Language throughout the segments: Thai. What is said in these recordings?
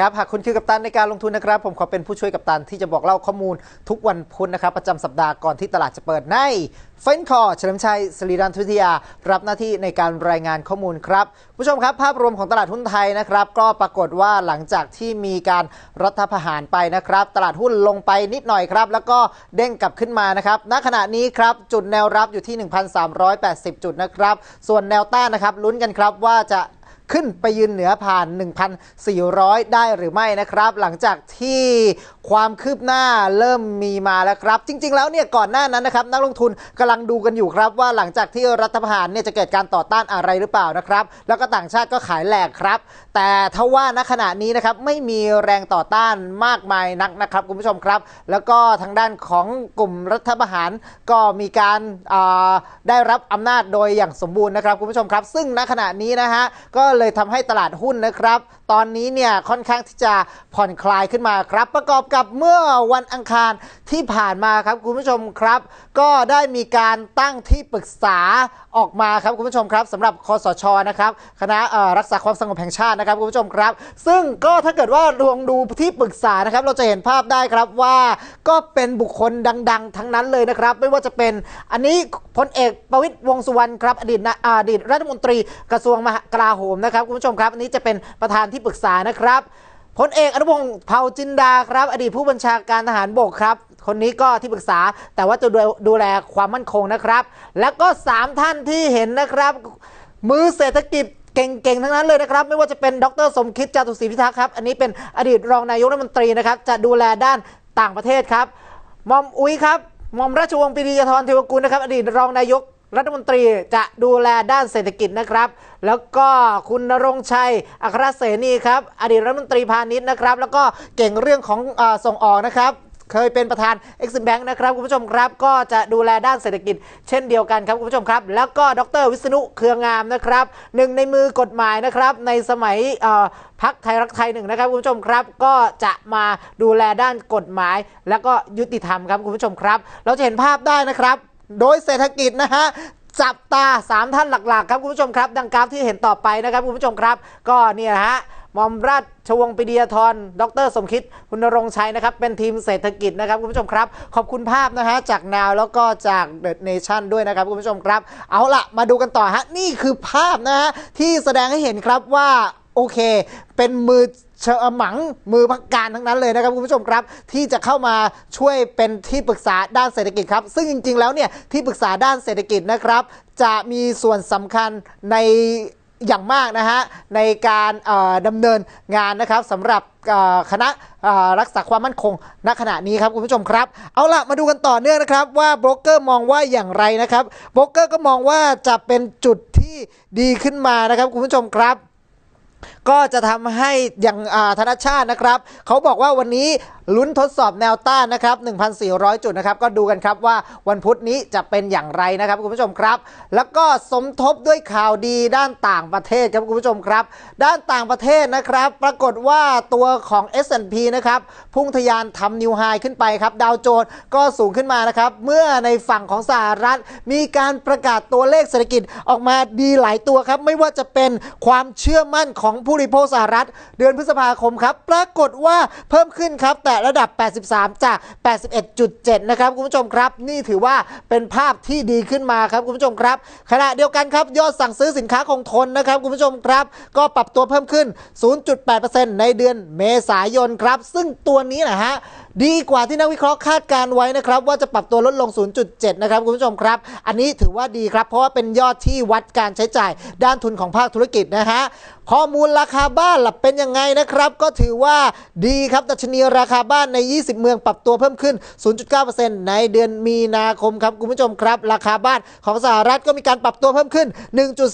ครับหากคุณคือกัปตันในการลงทุนนะครับ ผมขอเป็นผู้ช่วยกัปตันที่จะบอกเล่าข้อมูลทุกวันพุธนะครับ ประจำสัปดาห์ก่อนที่ตลาดจะเปิดในเฟนคอร์เฉลิมชัยสรีรันทุติยา รับหน้าที่ในการรายงานข้อมูลครับ ผู้ชมครับ ภาพรวมของตลาดหุ้นไทยนะครับ ก็ปรากฏว่าหลังจากที่มีการรัฐประหารไปนะครับ ตลาดหุ้นลงไปนิดหน่อยครับ แล้วก็เด้งกลับขึ้นมานะครับณขณะนี้ครับ จุดแนวรับอยู่ที่ 1,380 จุดนะครับ ส่วนแนวต้านนะครับลุ้นกันครับว่าจะ ขึ้นไปยืนเหนือผ่าน 1,400 ได้หรือไม่นะครับ หลังจากที่ความคืบหน้าเริ่มมีมาแล้วครับ จริง ๆ แล้วเนี่ยก่อนหน้านั้นนะครับนักลงทุนกำลังดูกันอยู่ครับว่าหลังจากที่รัฐประหารเนี่ยจะเกิดการต่อต้านอะไรหรือเปล่านะครับ แล้วก็ต่างชาติก็ขายแหลกครับ แต่ทว่าณขณะนี้นะครับไม่มีแรงต่อต้านมากมายนักนะครับคุณผู้ชมครับ แล้วก็ทางด้านของกลุ่มรัฐประหารก็มีการได้รับอำนาจโดยอย่างสมบูรณ์นะครับคุณผู้ชมครับ ซึ่งณขณะนี้นะฮะก็เลยทำให้ตลาดหุ้นนะครับ ตอนนี้เนี่ยค่อนข้างที่จะผ่อนคลายขึ้นมาครับ ประกอบกับเมื่อวันอังคารที่ผ่านมาครับคุณผู้ชมครับ ก็ได้มีการตั้งที่ปรึกษาออกมาครับคุณผู้ชมครับสำหรับคอสชนะครับคณะรักษาความสงบแห่งชาตินะครับคุณผู้ชมครับ ซึ่งก็ถ้าเกิดว่าลองดูที่ปรึกษานะครับ เราจะเห็นภาพได้ครับว่าก็เป็นบุคคลดัง ๆ ทั้งนั้นเลยนะครับ ไม่ว่าจะเป็นอันนี้พลเอกประวิตรวงสุวรรณครับอดีตอดีตรัฐมนตรีกระทรวงมหากลาโหมนะครับคุณผู้ชมครับอันนี้จะเป็นประธานที่ปรึกษานะครับพลเอกอนุพงศ์เผ่าจินดาครับ อดีตผู้บัญชาการทหารบกครับ คนนี้ก็ที่ปรึกษาแต่ว่าจะดูแลความมั่นคงนะครับ แล้วก็ 3 ท่านที่เห็นนะครับ มือเศรษฐกิจเก่งๆ ทั้งนั้นเลยนะครับ ไม่ว่าจะเป็นดรสมคิดจาตุศรีพิทักษ์ครับ อันนี้เป็นอดีตรองนายกรัฐมนตรีนะครับ จะดูแลด้านต่างประเทศครับมอมอุ้ยครับมอมราชวงศ์ปรียธรเทวกุลนะครับ อดีตรองนายก รัฐมนตรีจะดูแลด้านเศรษฐกิจนะครับ แล้วก็คุณนรงชัย อัครเสนีครับ อดีตรัฐมนตรีพาณิชย์นะครับ แล้วก็เก่งเรื่องของอส่งออกนะครับ เคยเป็นประธาน Exim Bank นะครับ คุณผู้ชมครับ ก็จะดูแลด้านเศรษฐกิจ เช่นเดียวกันครับ คุณผู้ชมครับ แล้วก็ดรวิษณุเครืองามนะครับหนึ่งในมือกฎหมายนะครับในสมัยพักไทยรักไทยหนึ่งนะครับคุณผู้ชมครับก็จะมาดูแลด้านกฎหมาย แล้วก็ยุติธรรมครับคุณผู้ชมครับ เราจะเห็นภาพได้นะครับ โดยเศรษฐกิจนะฮะจับตา 3 ท่านหลัก ๆ ครับคุณผู้ชมครับ ดังกราฟที่เห็นต่อไปนะครับคุณผู้ชมครับ ก็เนี่ยฮะมอมราชชวงปิเดียทร ดร สมคิด คุณรงชัยนะครับ เป็นทีมเศรษฐกิจนะครับคุณผู้ชมครับ ขอบคุณภาพนะฮะจากนาวแล้วก็จากเดอะเนชั่นด้วยนะครับคุณผู้ชมครับ เอาละมาดูกันต่อฮะ นี่คือภาพนะฮะที่แสดงให้เห็นครับว่า โอเค เป็นมือ เชอหมังมือพักการทั้งนั้นเลยนะครับคุณผู้ชมครับ ที่จะเข้ามาช่วยเป็นที่ปรึกษาด้านเศรษฐกิจครับ ซึ่งจริง ๆ แล้วเนี่ยที่ปรึกษาด้านเศรษฐกิจนะครับ จะมีส่วนสำคัญในอย่างมากนะฮะในการดำเนินงานนะครับสำหรับคณะรักษาความมั่นคงณขณะนี้ครับคุณผู้ชมครับ เอาล่ะมาดูกันต่อเนื่องนะครับ ว่าโบรกเกอร์มองว่าอย่างไรนะครับโบรกเกอร์ก็มองว่าจะเป็นจุดที่ดีขึ้นมานะครับคุณผู้ชมครับ ก็จะทำให้อย่างธนชาตินะครับ เขาบอกว่าวันนี้ ลุ้นทดสอบแนวต้านนะครับ 1,400 จุดนะครับ ก็ดูกันครับว่าวันพุธนี้จะเป็นอย่างไรนะครับคุณผู้ชมครับ แล้วก็สมทบด้วยข่าวดีด้านต่างประเทศครับคุณผู้ชมครับ ด้านต่างประเทศนะครับ ปรากฏว่าตัวของ S&P นะครับพุ่งทะยานทำนิวไฮขึ้นไปครับ ดาวโจนส์ก็สูงขึ้นมานะครับ เมื่อในฝั่งของสหรัฐ มีการประกาศตัวเลขเศรษฐกิจออกมาดีหลายตัวครับ ไม่ว่าจะเป็นความเชื่อมั่นของผู้บริโภคสหรัฐ เดือนพฤษภาคมครับ ปรากฏว่าเพิ่มขึ้นครับแต่ระดับ 83 จาก 81.7 นะครับคุณผู้ชมครับ นี่ถือว่าเป็นภาพที่ดีขึ้นมาครับคุณผู้ชมครับ ขณะเดียวกันครับยอดสั่งซื้อสินค้าคงทนนะครับคุณผู้ชมครับ ก็ปรับตัวเพิ่มขึ้น 0.8%ในเดือนเมษายนครับ ซึ่งตัวนี้นะฮะดีกว่าที่นักวิเคราะห์คาดการไว้นะครับว่าจะปรับตัวลดลง 0.7 นะครับคุณผู้ชมครับ อันนี้ถือว่าดีครับ เพราะว่าเป็นยอดที่วัดการใช้จ่ายด้านทุนของภาคธุรกิจนะฮะข้อมูลราคาบ้านล่ะเป็นยังไงนะครับ ก็ถือว่าดีครับดัชนีราคาบ้านใน 20 เมืองปรับตัวเพิ่มขึ้น 0.9%ในเดือนมีนาคมครับคุณผู้ชมครับ ราคาบ้านของสหรัฐก็มีการปรับตัวเพิ่มขึ้น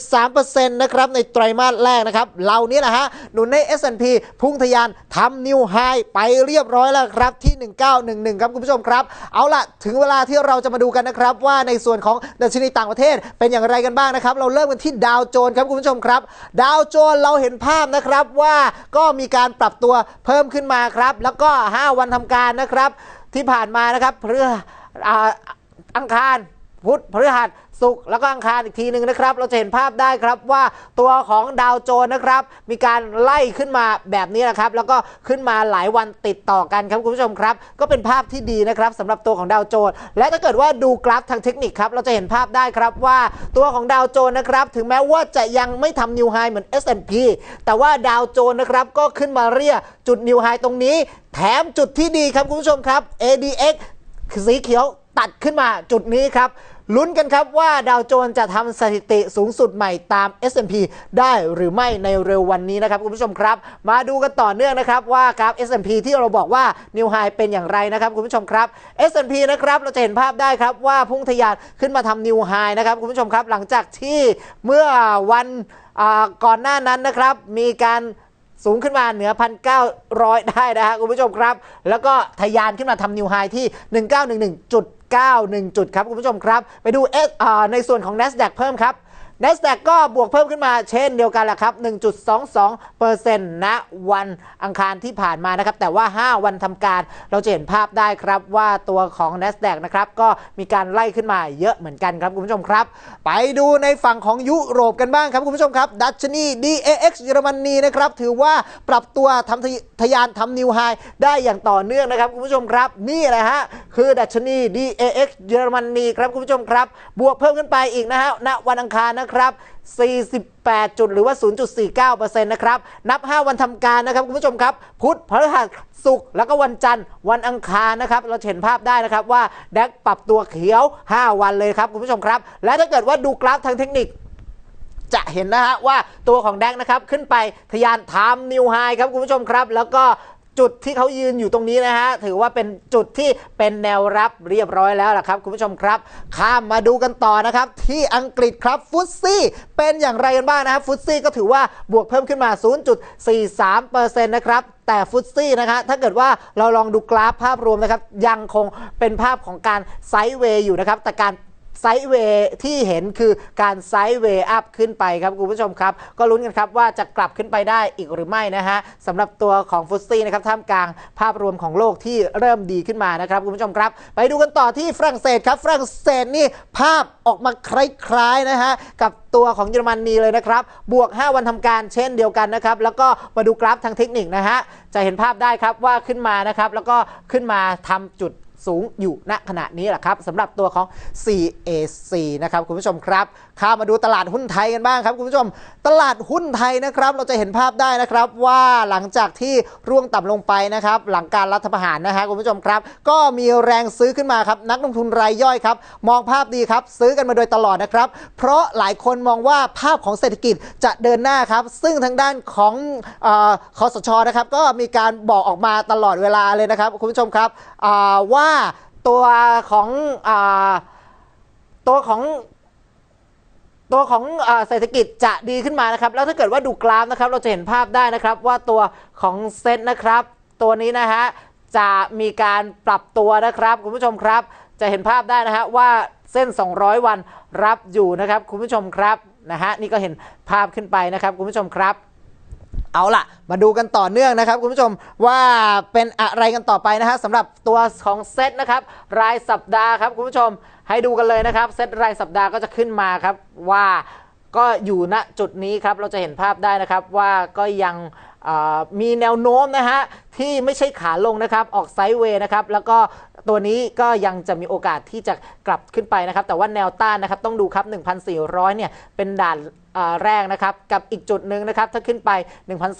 1.3%นะครับในไตรมาสแรกนะครับเรานี่แหละฮะหนุนใน S&P พุ่งทะยานทำนิวไฮไปเรียบร้อยแล้วครับที่ 1911 ครับคุณผู้ชมครับ เอาละถึงเวลาที่เราจะมาดูกันนะครับ ว่าในส่วนของดัชนีต่างประเทศเป็นอย่างไรกันบ้างนะครับ เราเริ่มกันที่ดาวโจนส์ครับคุณผู้ชมครับ ดาวโจนส์เราเห็นภาพนะครับว่าก็มีการปรับตัวเพิ่มขึ้นมาครับ แล้วก็ 5 วันทำการนะครับ ที่ผ่านมานะครับเพื่ออังคารพุธพฤหัส ศุกร์แล้วก็อังคารอีกทีหนึ่งนะครับ เราจะเห็นภาพได้ครับว่าตัวของดาวโจนส์นะครับ มีการไล่ขึ้นมาแบบนี้นะครับ แล้วก็ขึ้นมาหลายวันติดต่อกันครับคุณผู้ชมครับ ก็เป็นภาพที่ดีนะครับสำหรับตัวของดาวโจนส์และถ้าเกิดว่าดูกราฟทางเทคนิคครับ เราจะเห็นภาพได้ครับว่าตัวของดาวโจนส์นะครับ ถึงแม้ว่าจะยังไม่ทำนิวไฮเหมือน S&P แต่ว่าดาวโจนส์นะครับก็ขึ้นมาเรียจุดนิวไฮตรงนี้ แถมจุดที่ดีครับคุณผู้ชมครับ ADX สีเขียวตัดขึ้นมาจุดนี้ครับ ลุ้นกันครับว่าดาวโจนส์จะทำสถิติสูงสุดใหม่ตาม S&P ได้หรือไม่ในเร็ววันนี้นะครับคุณผู้ชมครับ มาดูกันต่อเนื่องนะครับว่ากราฟ S&P ที่เราบอกว่า New High เป็นอย่างไรนะครับคุณผู้ชมครับ S&P นะครับเราจะเห็นภาพได้ครับว่าพุ่งทะยานขึ้นมาทำ New High นะครับคุณผู้ชมครับ หลังจากที่เมื่อวันก่อนหน้านั้นนะครับมีการ สูงขึ้นมาเหนือ 1,900 ได้นะฮะคุณผู้ชมครับ แล้วก็ทะยานขึ้นมาทำนิวไฮที่ 1911.91 จุดครับคุณผู้ชมครับ ไปดูเอสในส่วนของ NASDAQ เพิ่มครับ NASDAQ ก็บวกเพิ่มขึ้นมาเช่นเดียวกันแหละครับ 1.22%ณวันอังคารที่ผ่านมานะครับ แต่ว่า 5 วันทำการเราจะเห็นภาพได้ครับว่าตัวของ NASDAQ นะครับก็มีการไล่ขึ้นมาเยอะเหมือนกันครับคุณผู้ชมครับ ไปดูในฝั่งของยุโรปกันบ้างครับคุณผู้ชมครับ ดัชนี DAX เยอรมนีนะครับถือว่าปรับตัวทำทะทยานทำนิวไฮได้อย่างต่อเนื่องนะครับคุณผู้ชมครับนี่แหละฮะคือดัชนี DAX เยอรมนีครับคุณผู้ชมครับ บวกเพิ่มขึ้นไปอีกนะฮะณวันอังคารนะครับ 48 จุดหรือว่า 0.49%นะครับ นับ 5 วันทำการนะครับ คุณผู้ชมครับ พุธพฤหัสศุกร์แล้วก็วันจันทร์วันอังคารนะครับ เราเห็นภาพได้นะครับว่าแดกปรับตัวเขียว 5 วันเลยครับคุณผู้ชมครับ และถ้าเกิดว่าดูกราฟทางเทคนิคจะเห็นนะฮะว่าตัวของแดกนะครับ ขึ้นไปทะยานไทม์นิวไฮครับคุณผู้ชมครับ แล้วก็ จุดที่เขายืนอยู่ตรงนี้นะฮะถือว่าเป็นจุดที่เป็นแนวรับเรียบร้อยแล้วล่ะครับคุณผู้ชมครับ ข้ามมาดูกันต่อนะครับ ที่อังกฤษครับฟุตซี่เป็นอย่างไรกันบ้างนะครับฟุตซี่ก็ถือว่าบวกเพิ่มขึ้นมา 0.43%นะครับแต่ฟุตซี่นะคะถ้าเกิดว่าเราลองดูกราฟภาพรวมนะครับ ยังคงเป็นภาพของการไซด์เวย์อยู่นะครับ แต่การ ไซด์เวย์ที่เห็นคือการไซด์เวย์อัพขึ้นไปครับคุณผู้ชมครับ ก็ลุ้นกันครับว่าจะกลับขึ้นไปได้อีกหรือไม่นะฮะสำหรับตัวของฟุตซี่นะครับท่ามกลางภาพรวมของโลกที่เริ่มดีขึ้นมานะครับคุณผู้ชมครับ ไปดูกันต่อที่ฝรั่งเศสครับฝรั่งเศสนี่ภาพออกมาคล้ายๆนะฮะกับตัวของเยอรมนีเลยนะครับ บวก 5 วันทำการเช่นเดียวกันนะครับ แล้วก็มาดูกราฟทางเทคนิคนะฮะจะเห็นภาพได้ครับว่าขึ้นมานะครับ แล้วก็ขึ้นมาทำจุด สูงอยู่ณขณะนี้แหละครับสำหรับตัวของ CAC นะครับคุณผู้ชมครับ ข้ามาดูตลาดหุ้นไทยกันบ้างครับคุณผู้ชม ตลาดหุ้นไทยนะครับ เราจะเห็นภาพได้นะครับว่าหลังจากที่ร่วงต่ำลงไปนะครับ หลังการรัฐประหารนะฮะคุณผู้ชมครับ ก็มีแรงซื้อขึ้นมาครับ นักลงทุนรายย่อยครับ มองภาพดีครับ ซื้อกันมาโดยตลอดนะครับ เพราะหลายคนมองว่าภาพของเศรษฐกิจจะเดินหน้าครับ ซึ่งทางด้านของอคอสชนะครับ ก็มีการบอกออกมาตลอดเวลาเลยนะครับ คุณผู้ชมครับว่าตัวของอตัวของ ตัวของเศรษฐกิจจะดีขึ้นมานะครับ แล้วถ้าเกิดว่าดูกราฟนะครับ เราจะเห็นภาพได้นะครับว่าตัวของเซ็ตนะครับ ตัวนี้นะฮะจะมีการปรับตัวนะครับ คุณผู้ชมครับ จะเห็นภาพได้นะฮะว่าเส้น 200 วันรับอยู่นะครับ คุณผู้ชมครับนะฮะนี่ก็เห็นภาพขึ้นไปนะครับ คุณผู้ชมครับ เอาล่ะ มาดูกันต่อเนื่องนะครับ คุณผู้ชมว่าเป็นอะไรกันต่อไปนะฮะสำหรับตัวของเซตนะครับ รายสัปดาห์ครับคุณผู้ชมให้ดูกันเลยนะครับเซตรายสัปดาห์ก็จะขึ้นมาครับว่าก็อยู่ณจุดนี้ครับเราจะเห็นภาพได้นะครับว่าก็ยังมีแนวโน้มนะฮะที่ไม่ใช่ขาลงนะครับออกไซด์เวย์นะครับแล้วก็ ตัวนี้ก็ยังจะมีโอกาสที่จะกลับขึ้นไปนะครับ แต่ว่าแนวต้านนะครับต้องดูครับ 1,400 เนี่ยเป็นด่านแรกนะครับ กับอีกจุดหนึ่งนะครับ ถ้าขึ้นไป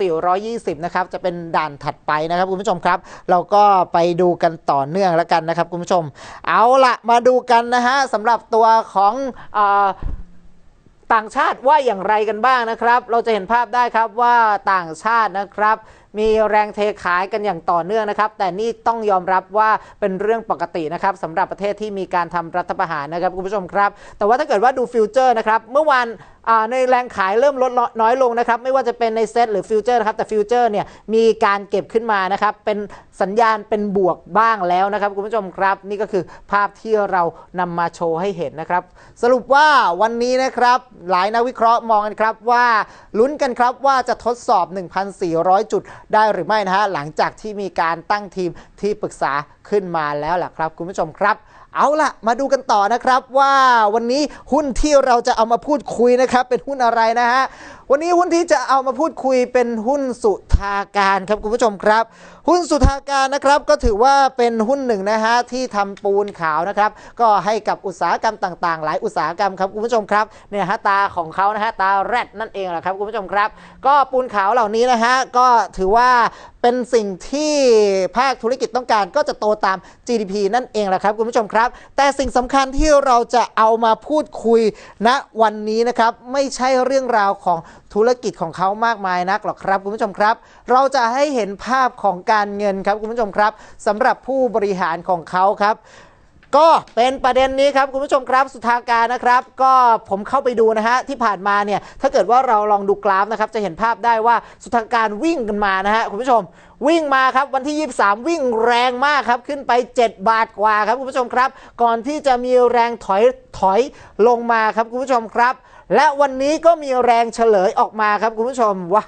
1,420 นะครับ จะเป็นด่านถัดไปนะครับคุณผู้ชมครับ เราก็ไปดูกันต่อเนื่องแล้วกันนะครับคุณผู้ชม เอาละมาดูกันนะฮะสำหรับตัวของอต่างชาติว่าอย่างไรกันบ้างนะครับ เราจะเห็นภาพได้ครับว่าต่างชาตินะครับ มีแรงเทขายกันอย่างต่อเนื่องนะครับ แต่นี่ต้องยอมรับว่าเป็นเรื่องปกตินะครับสำหรับประเทศที่มีการทำรัฐประหารนะครับคุณผู้ชมครับ แต่ว่าถ้าเกิดว่าดูฟิวเจอร์นะครับเมื่อวาน ในแรงขายเริ่มลดน้อยลงนะครับ ไม่ว่าจะเป็นในเซตหรือฟิวเจอร์นะครับ แต่ฟิวเจอร์เนี่ยมีการเก็บขึ้นมานะครับ เป็นสัญญาณเป็นบวกบ้างแล้วนะครับ คุณผู้ชมครับ นี่ก็คือภาพที่เรานำมาโชว์ให้เห็นนะครับ สรุปว่าวันนี้นะครับ หลายนักวิเคราะห์มองกันครับว่าลุ้นกันครับว่าจะทดสอบ 1,400 จุดได้หรือไม่นะฮะหลังจากที่มีการตั้งทีมที่ปรึกษาขึ้นมาแล้วแหละครับ คุณผู้ชมครับ เอาล่ะ มาดูกันต่อนะครับว่าวันนี้หุ้นที่เราจะเอามาพูดคุยนะครับ เป็นหุ้นอะไรนะฮะวันนี้หุ้นที่จะเอามาพูดคุยเป็นหุ้นสุทาการครับคุณผู้ชมครับ หุ้นสุทาการนะครับก็ถือว่าเป็นหุ้นหนึ่งนะฮะที่ทำปูนขาวนะครับ ก็ให้กับอุตสาหกรรมต่างๆ หลายอุตสาหกรรมครับคุณผู้ชมครับเนี่ยฮะตาของเขานะฮะตาแรดนั่นเองแหละครับคุณผู้ชมครับ ก็ปูนขาวเหล่านี้นะฮะก็ถือว่าเป็นสิ่งที่ภาคธุรกิจต้องการก็จะโตตาม GDP นั่นเองแหละครับคุณผู้ชมครับ แต่สิ่งสำคัญที่เราจะเอามาพูดคุยณวันนี้นะครับ ไม่ใช่เรื่องราวของธุรกิจของเขามากมายนักหรอกครับคุณผู้ชมครับ เราจะให้เห็นภาพของการเงินครับคุณผู้ชมครับสำหรับผู้บริหารของเขาครับก็เป็นประเด็นนี้ครับคุณผู้ชมครับสุทาการนะครับ ก็ผมเข้าไปดูนะฮะที่ผ่านมาเนี่ยถ้าเกิดว่าเราลองดูกราฟนะครับจะเห็นภาพได้ว่าสุทาการวิ่งกันมานะฮะคุณผู้ชม วิ่งมาครับวันที่ 23 วิ่งแรงมากครับ ขึ้นไป 7 บาทกว่าครับคุณผู้ชมครับ ก่อนที่จะมีแรงถอยถอยลงมาครับคุณผู้ชมครับ และวันนี้ก็มีแรงเฉลยออกมาครับคุณผู้ชมว่า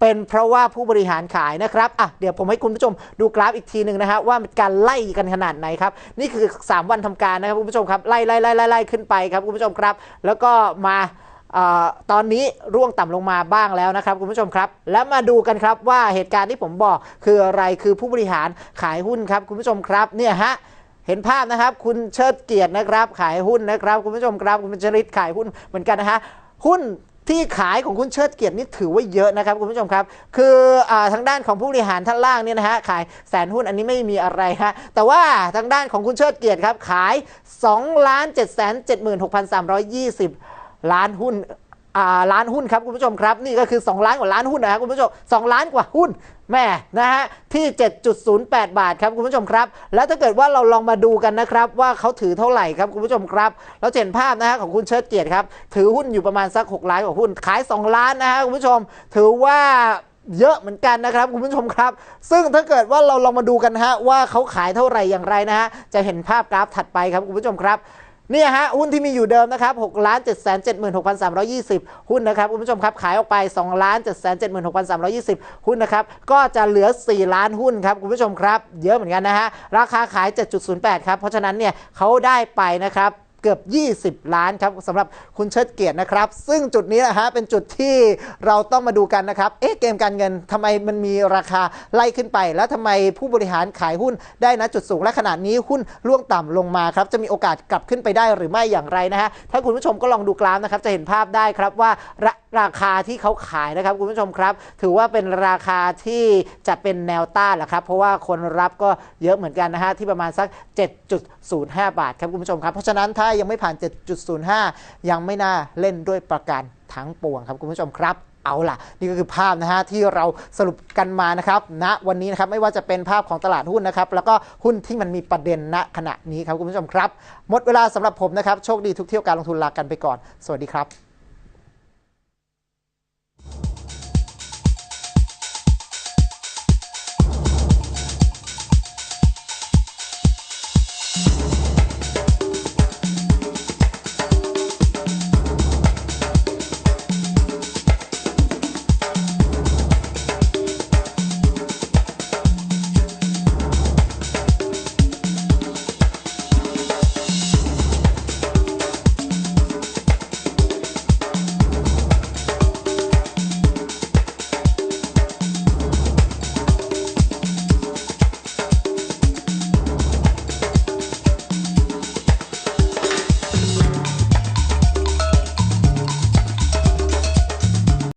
เป็นเพราะว่าผู้บริหารขายนะครับอะเดี๋ยวผมให้คุณผู้ชมดูกราฟอีกทีหนึ่งนะฮะว่ามันการไล่กันขนาดไหนครับนี่คือ 3 วันทำการนะครับคุณผู้ชมครับไล่ไล่ไล่ไล่ขึ้นไปครับคุณผู้ชมครับ แล้วก็มา ตอนนี้ร่วงต่ำลงมาบ้างแล้วนะครับคุณผู้ชมครับ แล้วมาดูกันครับว่าเหตุการณ์ที่ผมบอกคืออะไรคือผู้บริหารขายหุ้นครับคุณผู้ชมครับเนี่ยฮะเห็นภาพนะครับ คุณเชิดเกียรตินะครับ ขายหุ้นนะครับ คุณผู้ชมครับคุณชริตขายหุ้นเหมือนกันนะฮะหุ้นที่ขายของคุณเชิดเกียรตินี่ถือว่าเยอะนะครับคุณผู้ชมครับ คืออทางด้านของผู้บริหารท่านล่างเนี่ยนะฮะขายแสนหุ้นอันนี้ไม่มีอะไรฮะแต่ว่าทางด้านของคุณเชิดเกียรติครับขาย2ล้าน7 7 6 3 2 0 ล้านหุ้นล้านหุ้นครับคุณผู้ชมครับ นี่ก็คือ 2 ล้านกว่าล้านหุ้นนะครับคุณผู้ชม 2 ล้านกว่าหุ้นแม่นะฮะที่ 7.08 บาทครับคุณผู้ชมครับ แล้วถ้าเกิดว่าเราลองมาดูกันนะครับ ว่าเขาถือเท่าไหร่ครับคุณผู้ชมครับ เราเห็นภาพนะฮะของคุณเชิดเกียรติครับ ถือหุ้นอยู่ประมาณสัก 6 ล้านกว่าหุ้น ขาย 2 ล้านนะฮะคุณผู้ชม ถือว่าเยอะเหมือนกันนะครับคุณผู้ชมครับ ซึ่งถ้าเกิดว่าเราลองมาดูกันฮะว่าเขาขายเท่าไหร่อย่างไรนะฮะจะเห็นภาพกราฟถัดไปครับคุณผู้ชมครับ เนี่ยฮะหุ้นที่มีอยู่เดิมนะครับ6ล้าน7 7 6 3 2 0 หุ้นนะครับคุณผู้ชมครับขายออกไป2ล้าน7 7 6 3 2 0 หุ้นนะครับก็จะเหลือ 4 ล้านหุ้นครับคุณผู้ชมครับ เยอะเหมือนกันนะฮะราคาขาย 7.08 ครับ เพราะฉะนั้นเนี่ยเขาได้ไปนะครับ เกือบ 20 ล้านครับสำหรับคุณเชิดเกียรตินะครับ ซึ่งจุดนี้นะฮะเป็นจุดที่เราต้องมาดูกันนะครับเอ๊ะเกมการเงินทำไมมันมีราคาไล่ขึ้นไป แล้วทำไมผู้บริหารขายหุ้นได้นะจุดสูงและขนาดนี้หุ้นร่วงต่ำลงมาครับจะมีโอกาสกลับขึ้นไปได้หรือไม่อย่างไรนะฮะถ้าคุณผู้ชมก็ลองดูกราฟนะครับจะเห็นภาพได้ครับว่าราราคาที่เขาขายนะครับคุณผู้ชมครับ ถือว่าเป็นราคาที่จะเป็นแนวต้านแหละครับ เพราะว่าคนรับก็เยอะเหมือนกันนะฮะที่ประมาณสัก 7.05 บาทครับคุณผู้ชมครับ เพราะฉะนั้นถ้ายังไม่ผ่าน 7.05 ยังไม่น่าเล่นด้วยประการทั้งปวงครับคุณผู้ชมครับเอาล่ะ นี่ก็คือภาพนะฮะที่เราสรุปกันมานะครับณวันนี้นะครับไม่ว่าจะเป็นภาพของตลาดหุ้นนะครับ แล้วก็หุ้นที่มันมีประเด็นณขณะนี้ครับคุณผู้ชมครับ หมดเวลาสำหรับผมนะครับ โชคดีทุกเที่ยวการลงทุนลากันไปก่อน สวัสดีครับ